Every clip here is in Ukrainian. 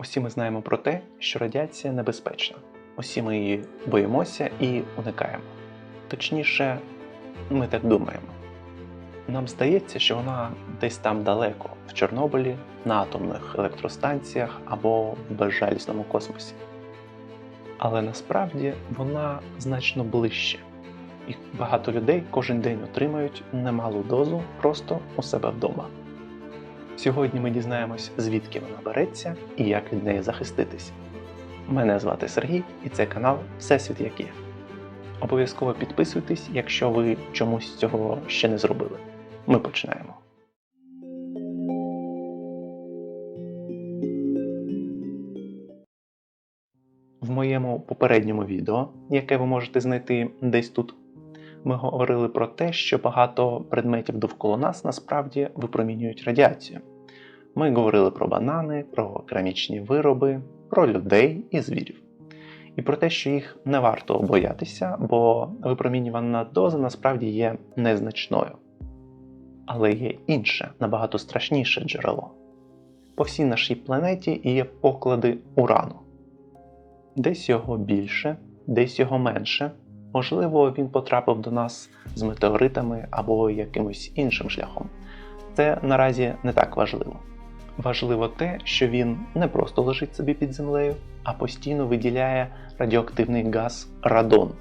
Усі ми знаємо про те, що радіація небезпечна. Усі ми її боїмося і уникаємо. Точніше, ми так думаємо. Нам здається, що вона десь там далеко, в Чорнобилі, на атомних електростанціях або в безжалісному космосі. Але насправді вона значно ближче, і багато людей кожен день отримають немалу дозу просто у себе вдома. Сьогодні ми дізнаємось, звідки вона береться і як від неї захиститись. Мене звати Сергій і це канал Всесвіт як є. Обов'язково підписуйтесь, якщо ви чомусь цього ще не зробили. Ми починаємо. В моєму попередньому відео, яке ви можете знайти десь тут, ми говорили про те, що багато предметів довкола нас насправді випромінюють радіацію. Ми говорили про банани, про керамічні вироби, про людей і звірів. І про те, що їх не варто боятися, бо випромінювана доза насправді є незначною. Але є інше, набагато страшніше джерело. По всій нашій планеті є поклади урану. Десь його більше, десь його менше. Можливо, він потрапив до нас з метеоритами або якимось іншим шляхом. Це наразі не так важливо. Важливо те, що він не просто лежить собі під землею, а постійно виділяє радіоактивний газ радон.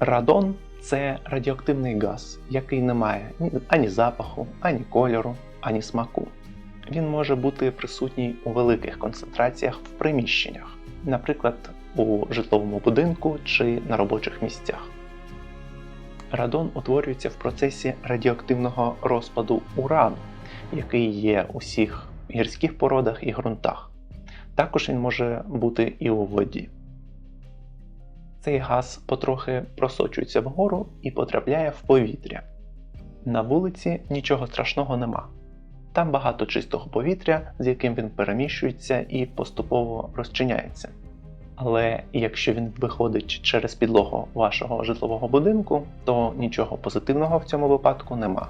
Радон це радіоактивний газ, який не має ані запаху, ані кольору, ані смаку. Він може бути присутній у великих концентраціях в приміщеннях, наприклад, у житловому будинку чи на робочих місцях. Радон утворюється в процесі радіоактивного розпаду урану, який є у всіх гірських породах і ґрунтах. Також він може бути і у воді. Цей газ потрохи просочується вгору і потрапляє в повітря. На вулиці нічого страшного нема. Там багато чистого повітря, з яким він переміщується і поступово розчиняється. Але якщо він виходить через підлогу вашого житлового будинку, то нічого позитивного в цьому випадку нема.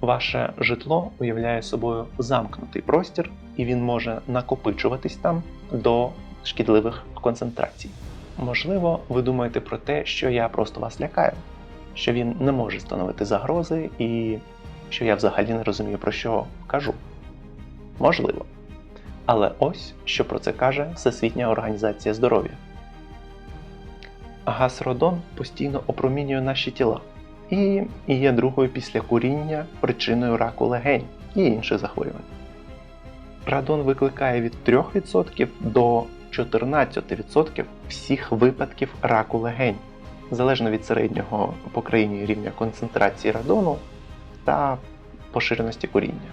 Ваше житло уявляє собою замкнутий простір, і він може накопичуватись там до шкідливих концентрацій. Можливо, ви думаєте про те, що я просто вас лякаю, що він не може становити загрози і що я взагалі не розумію, про що кажу. Можливо. Але ось що про це каже Всесвітня організація здоров'я. Газ Родон постійно опромінює наші тіла і є другою після куріння причиною раку легень і інших захворювань. Радон викликає від 3% до 14% всіх випадків раку легень, залежно від середнього по країні рівня концентрації радону та поширеності куріння.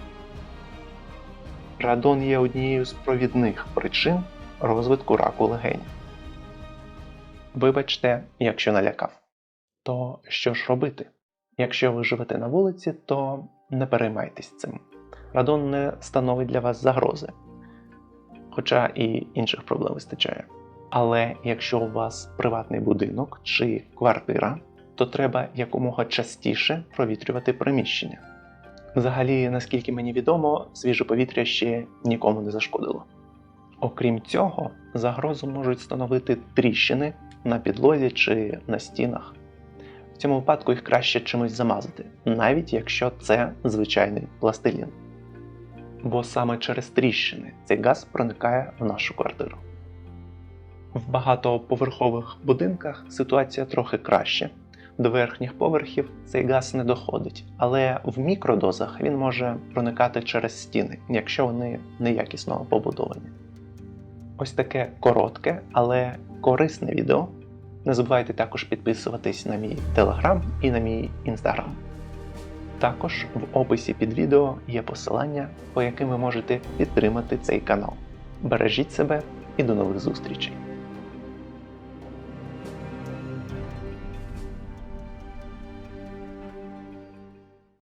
Радон є однією з провідних причин розвитку раку легень. Вибачте, якщо налякав. То що ж робити? Якщо ви живете на вулиці, то не переймайтесь цим. Радон не становить для вас загрози, хоча і інших проблем вистачає. Але якщо у вас приватний будинок чи квартира, то треба якомога частіше провітрювати приміщення. Взагалі, наскільки мені відомо, свіже повітря ще нікому не зашкодило. Окрім цього, загрозу можуть становити тріщини на підлозі чи на стінах. В цьому випадку їх краще чимось замазати, навіть якщо це звичайний пластилін. Бо саме через тріщини цей газ проникає в нашу квартиру. В багатоповерхових будинках ситуація трохи краще. До верхніх поверхів цей газ не доходить, але в мікродозах він може проникати через стіни, якщо вони неякісно побудовані. Ось таке коротке, але корисне відео. Не забувайте також підписуватись на мій телеграм і на мій інстаграм. Також в описі під відео є посилання, по яким ви можете підтримати цей канал. Бережіть себе і до нових зустрічей!